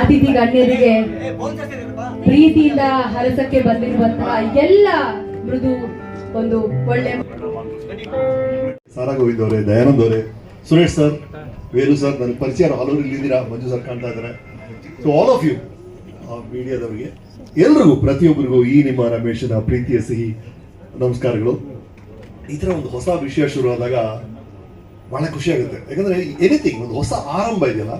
ಅತಿಥಿ ಗಣ್ಯರಿಗೆ ಪ್ರೀತಿಯಿಂದ ಹರಸಕ್ಕೆ ಬಂದಿರುವಂತಹ ಎಲ್ಲ ಮೃದು ಒಂದು ಒಳ್ಳೆ ಸಾರಾ ಗೋವಿಂದ್ ಅವರೇ, ದಯಾನಂದ್ ಅವರೇ. ಸುರೇಶ್ ಸರ್ ವೇಲು ಸರ್, ನನ್ನ ಪರಿಚಯ ಹಲವರು ಇಲ್ಲಿದ್ದೀರಾ? ಮಂಜು ಸರ್ ಕಾಣ್ತಾ ಇದ್ದಾರೆ. ಸೊ ಆಲ್ ಆಫ್ ಯು ಮೀಡಿಯಾದವರಿಗೆ, ಎಲ್ರಿಗೂ, ಪ್ರತಿಯೊಬ್ಬರಿಗೂ ಈ ನಿಮ್ಮ ರಮೇಶನ ಪ್ರೀತಿಯ ಸಿಹಿ ನಮಸ್ಕಾರಗಳು. ಈ ಥರ ಒಂದು ಹೊಸ ವಿಷಯ ಶುರು ಆದಾಗ ಬಹಳ ಖುಷಿ ಆಗುತ್ತೆ. ಯಾಕಂದ್ರೆ ಎನಿಥಿಂಗ್ ಒಂದು ಹೊಸ ಆರಂಭ ಇದೆಯಲ್ಲ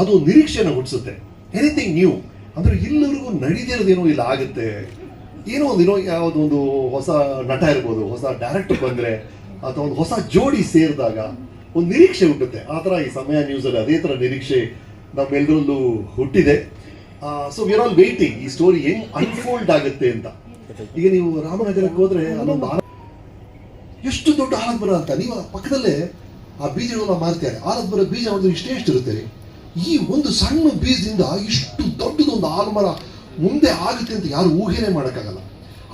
ಅದು ನಿರೀಕ್ಷೆನ ಹುಟ್ಟಿಸುತ್ತೆ. ಎನಿಥಿಂಗ್ ನ್ಯೂ ಅಂದ್ರೆ ಇಲ್ಲಿವರೆಗೂ ನಡೀದಿರೋದೇನೋ ಇಲ್ಲ, ಆಗುತ್ತೆ. ಏನೋ ಒಂದು ಯಾವುದೋ ಒಂದು ಹೊಸ ನಟ ಇರ್ಬೋದು, ಹೊಸ ಡೈರೆಕ್ಟರ್ ಬಂದ್ರೆ, ಅಥವಾ ಒಂದು ಹೊಸ ಜೋಡಿ ಸೇರಿದಾಗ ಒಂದು ನಿರೀಕ್ಷೆ ಹುಟ್ಟುತ್ತೆ. ಆ ಥರ ಈ ಸಮಯ ನ್ಯೂಸಲ್ಲಿ ಅದೇ ಥರ ನಿರೀಕ್ಷೆ ನಮ್ಮೆಲ್ಲರಲ್ಲೂ ಹುಟ್ಟಿದೆ. ಸೊ ವಿರ್ ಆಲ್ ವೇಟಿಂಗ್ ಈ ಸ್ಟೋರಿ ಹೆಂಗ್ ಅನ್ಫೋಲ್ಡ್ ಆಗುತ್ತೆ ಅಂತ. ಈಗ ನೀವು ರಾಮನಗರಕ್ಕೆ ಹೋದ್ರೆ ಅಲ್ಲೊಂದು ಎಷ್ಟು ದೊಡ್ಡ ಆಲದ್ಬರ ಅಂತ. ನೀವು ಪಕ್ಕದಲ್ಲೇ ಆ ಬೀಜಗಳನ್ನ ಮಾರ್ತಾರೆ ಆಲದ್ಬರ ಬೀಜ ಒಂದು ಇಷ್ಟೇ ರೀ ಈ ಒಂದು ಸಣ್ಣ ಬೀಜದಿಂದ ಇಷ್ಟು ದೊಡ್ಡದೊಂದು ಆಲಮರ ಮುಂದೆ ಆಗುತ್ತೆ ಅಂತ ಯಾರು ಊಹೆನೆ ಮಾಡೋಕ್ಕಾಗಲ್ಲ.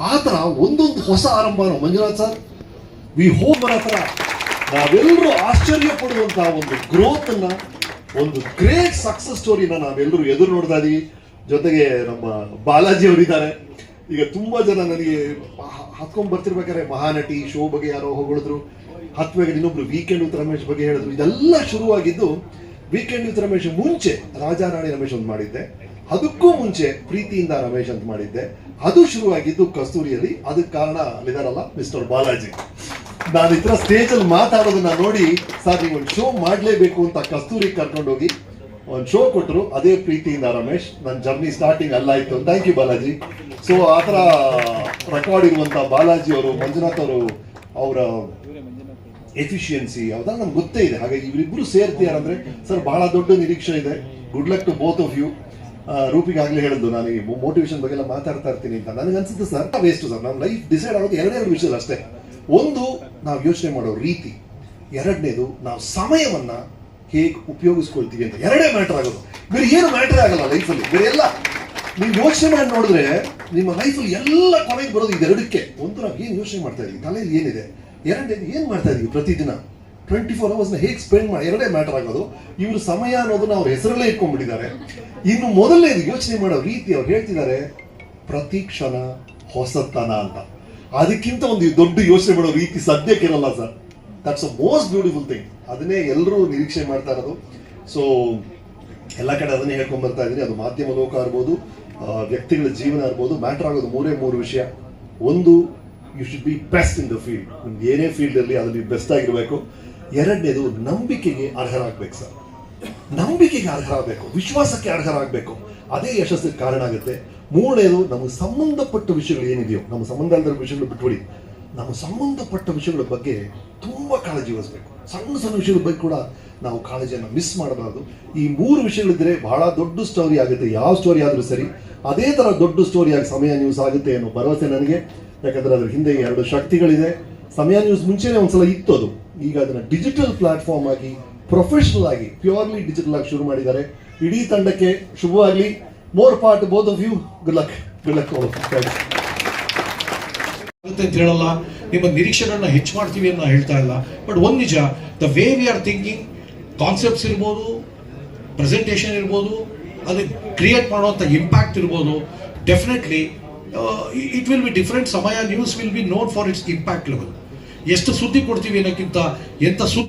ಆ ಥರ ಒಂದೊಂದು ಹೊಸ ಆರಂಭ ಮಂಜುನಾಥ್ ಸರ್ ವಿ ಹೋಮ್ ಬರೋ ಥರ ನಾವೆಲ್ಲರೂ ಆಶ್ಚರ್ಯ ಪಡುವಂತಹ ಒಂದು ಗ್ರೋತ್ ಅನ್ನ, ಒಂದು ಗ್ರೇಟ್ ಸಕ್ಸಸ್ ಸ್ಟೋರಿನ ನಾವೆಲ್ಲರೂ ಎದುರು ನೋಡ್ತಾ ಇದೀವಿ. ಜೊತೆಗೆ ನಮ್ಮ ಬಾಲಾಜಿ ಅವರಿದ್ದಾರೆ. ಈಗ ತುಂಬಾ ಜನ ನನಗೆ ಹತ್ಕೊಂಡ್ ಬರ್ತಿರ್ಬೇಕಾದ್ರೆ ಮಹಾನಟಿ ಶೋ ಬಗ್ಗೆ ಯಾರೋ ಹೊಗಳಿದ್ರು. ಹತ್ಬೇಕು ಇನ್ನೊಬ್ರು ವೀಕೆಂಡ್ ರಮೇಶ್ ಬಗ್ಗೆ ಹೇಳಿದ್ರು. ಇದೆಲ್ಲ ಶುರುವಾಗಿದ್ದು ವೀಕೆಂಡ್ ವಿತ್ ರಮೇಶ್ ಮುಂಚೆ ರಾಜಾರಾಣಿ ರಮೇಶ್ ಅಂತ ಮಾಡಿದ್ದೆ. ಅದಕ್ಕೂ ಮುಂಚೆ ಪ್ರೀತಿಯಿಂದ ರಮೇಶ್ ಅಂತ ಮಾಡಿದ್ದೆ. ಅದು ಶುರುವಾಗಿದ್ದು ಕಸ್ತೂರಿಯಲ್ಲಿ. ಅದಕ್ಕೆ ಕಾರಣ ಅಲ್ಲಿದಾರಲ್ಲ ಮಿಸ್ಟರ್ ಬಾಲಾಜಿ. ನಾನು ಸ್ಟೇಜಲ್ಲಿ ಸ್ಟೇಜ್ ಅಲ್ಲಿ ಮಾತಾಡೋದನ್ನ ನೋಡಿ, ಸರ್, ನೀವು ಒಂದು ಶೋ ಮಾಡಲೇಬೇಕು ಅಂತ ಕಸ್ತೂರಿ ಕರ್ಕೊಂಡೋಗಿ ಒಂದು ಶೋ ಕೊಟ್ಟರು. ಅದೇ ಪ್ರೀತಿಯಿಂದ ರಮೇಶ್, ನನ್ನ ಜರ್ನಿ ಸ್ಟಾರ್ಟಿಂಗ್ ಅಲ್ಲಾಯ್ತು ಥ್ಯಾಂಕ್ ಯು ಬಾಲಾಜಿ. ಸೊ ಆ ಥರ ರೆಕಾರ್ಡ್ ಇರುವಂತ ಬಾಲಾಜಿ ಅವರು, ಮಂಜುನಾಥ್ ಅವರು ಅವರ ಎಫಿಷಿಯನ್ಸಿ ಯಾವ್ದಾಗ ನಮ್ಗೆ ಗೊತ್ತೇ ಇದೆ. ಹಾಗಾಗಿ ಇವರಿಬ್ರು ಸೇರ್ತೀಯಾರಂದ್ರೆ ಸರ್, ಬಹಳ ದೊಡ್ಡ ನಿರೀಕ್ಷೆ ಇದೆ. Good luck to both of you ರೂಪಿಗೆ ಆಗಲೇ ಹೇಳಿದ್ದು ನಾನು ಈ ಮೋಟಿವೇಶನ್ ಬಗ್ಗೆ ಎಲ್ಲ ಮಾತಾಡ್ತಾ ಇರ್ತೀನಿ ಅಂತ. ನನಗೆ ಅನ್ಸುತ್ತೆ ಸರ್ ವೇಸ್ಟ್ ಸರ್. ನಮ್ಮ ಲೈಫ್ ಡಿಸೈಡ್ ಆಗೋದು ಎರಡೆರಡು ವಿಷಯ ಅಷ್ಟೇ. ಒಂದು, ನಾವು ಯೋಚನೆ ಮಾಡೋ ರೀತಿ. ಎರಡನೇದು, ನಾವು ಸಮಯವನ್ನ ಹೇಗೆ ಉಪಯೋಗಿಸ್ಕೊಳ್ತೀವಿ ಅಂತ. ಎರಡೇ ಮ್ಯಾಟರ್ ಆಗೋದು. ಬೇರೆ ಏನು ಮ್ಯಾಟರ್ ಆಗಲ್ಲ ಲೈಫಲ್ಲಿ ಬೇರೆ ಎಲ್ಲ. ನೀವು ಯೋಚನೆ ಮಾಡಿ ನೋಡಿದ್ರೆ ನಿಮ್ಮ ಲೈಫಲ್ಲಿ ಎಲ್ಲ ಕೊನೆಗೆ ಬರೋದು ಇದೆರಡಕ್ಕೆ. ಒಂದು, ನಾವು ಏನು ಯೋಚನೆ ಮಾಡ್ತಾ ಇದೀವಿ? ತಲೆಯಲ್ಲಿ ಏನಿದೆ? ಎರಡನೇದು ಏನು ಮಾಡ್ತಾ ಇದೀವಿ ಪ್ರತಿದಿನ? ಟ್ವೆಂಟಿ ಫೋರ್ ಅವರ್ಸ್ನ ಹೇಗೆ ಸ್ಪೆಂಡ್ ಮಾಡಿ ಎರಡೇ ಮ್ಯಾಟರ್ ಆಗೋದು. ಇವರು ಸಮಯ ಅನ್ನೋದನ್ನ ಅವ್ರ ಹೆಸರಲ್ಲೇ ಇಟ್ಕೊಂಡ್ಬಿಟ್ಟಿದ್ದಾರೆ. ಇನ್ನು ಮೊದಲನೇ ಯೋಚನೆ ಮಾಡೋ ರೀತಿ ಅವ್ರು ಹೇಳ್ತಿದ್ದಾರೆ, ಪ್ರತಿ ಕ್ಷಣ ಹೊಸತನ ಅಂತ. ಅದಕ್ಕಿಂತ ಒಂದು ದೊಡ್ಡ ಯೋಚನೆ ಮಾಡೋ ರೀತಿ ಸದ್ಯಕ್ಕಿರಲ್ಲ sir. That's a most beautiful thing ಅದನ್ನೇ ಎಲ್ಲರೂ ನಿರೀಕ್ಷೆ ಮಾಡ್ತಾ ಇರೋದು. ಸೊ ಎಲ್ಲ ಕಡೆ ಅದನ್ನೇ ಹೇಳ್ಕೊಂಡ್ ಬರ್ತಾ ಇದ್ದೀನಿ ಅದು ಮಾಧ್ಯಮ ಲೋಕ ಇರ್ಬೋದು ವ್ಯಕ್ತಿಗಳ ಜೀವನ ಇರ್ಬೋದು ಮ್ಯಾಟರ್ ಆಗೋದು ಮೂರೇ ಮೂರು ವಿಷಯ. ಒಂದು you should be best in the field ನಿಮ್ಗೆ ಏನೇ ಫೀಲ್ಡ್ ಅಲ್ಲಿ ಅದ್ರಲ್ಲಿ ಬೆಸ್ಟ್ ಆಗಿರಬೇಕು. ಎರಡನೇದು ನಂಬಿಕೆಗೆ ಅರ್ಹರಾಗಬೇಕು ಸರ್. ನಂಬಿಕೆಗೆ ಅರ್ಹರಾಗಬೇಕು. ವಿಶ್ವಾಸಕ್ಕೆ ಅರ್ಹರಾಗಬೇಕು. ಅದೇ ಯಶಸ್ಸಿಗೆ ಕಾರಣ ಆಗುತ್ತೆ. ಮೂರನೇದು ನಮಗೆ ಸಂಬಂಧಪಟ್ಟ ವಿಷಯಗಳು ಏನಿದೆಯೋ, ನಮ್ಮ ಸಂಬಂಧ ಅಲ್ಲದ ವಿಷಯಗಳು ಬಿಟ್ಬಿಡಿ. ನಮ್ಮ ಸಂಬಂಧಪಟ್ಟ ವಿಷಯಗಳ ಬಗ್ಗೆ ತುಂಬ ಕಾಳಜಿ ವಹಿಸ್ಬೇಕು. ಸಣ್ಣ ಸಣ್ಣ ವಿಷಯಗಳ ಬಗ್ಗೆ ಕೂಡ ನಾವು ಕಾಳಜಿಯನ್ನು ಮಿಸ್ ಮಾಡಬಾರ್ದು. ಈ ಮೂರು ವಿಷಯಗಳಿದ್ರೆ ಬಹಳ ದೊಡ್ಡ ಸ್ಟೋರಿ ಆಗುತ್ತೆ. ಯಾವ ಸ್ಟೋರಿ ಆದರೂ ಸರಿ, ಅದೇ ತರ ದೊಡ್ಡ ಸ್ಟೋರಿ ಆಗಿ ಸಮಯ ನ್ಯೂಸ್ ಆಗುತ್ತೆ ಅನ್ನೋ ಭರವಸೆ ನನಗೆ. ಯಾಕಂದ್ರೆ ಅದ್ರ ಹಿಂದೆ ಎರಡು ಶಕ್ತಿಗಳಿದೆ. ಸಮಯ ನ್ಯೂಸ್ ಮುಂಚೆನೆ ಒಂದ್ಸಲ ಇತ್ತು ಅದು. ಈಗ ಅದನ್ನ ಡಿಜಿಟಲ್ ಪ್ಲಾಟ್ಫಾರ್ಮ್ ಆಗಿ ಪ್ರೊಫೆಷನಲ್ ಆಗಿ ಪ್ಯೂರ್ಲಿ ಡಿಜಿಟಲ್ ಆಗಿ ಶುರು ಮಾಡಿದ್ದಾರೆ. ಇಡೀ ತಂಡಕ್ಕೆ ಶುಭವಾಗಲಿ. More part both of you good luck good luck ಅಂತ ಹೇಳಲ್ಲ. ನಿಮ್ಮ ನಿರೀಕ್ಷೆಗಳನ್ನ ಹೆಚ್ಚು ಮಾಡ್ತೀವಿ ಅಂತ ಹೇಳ್ತಾ ಇಲ್ಲ. ಬಟ್ ಒಂದು ನಿಜ the way we are thinking concepts ಇರ್ಬೋದು ಪ್ರೆಸೆಂಟೇಷನ್ ಇರ್ಬೋದು, ಅದು ಕ್ರಿಯೇಟ್ ಮಾಡುವಂಥ ಇಂಪ್ಯಾಕ್ಟ್ ಇರ್ಬೋದು. Definitely it will be different ಸಮಯ news will be known for its impact level ಎಷ್ಟು ಸುದ್ದಿ ಕೊಡ್ತೀವಿ ಅನ್ನೋಕ್ಕಿಂತ ಎಂಥ ಸುದ್ದಿ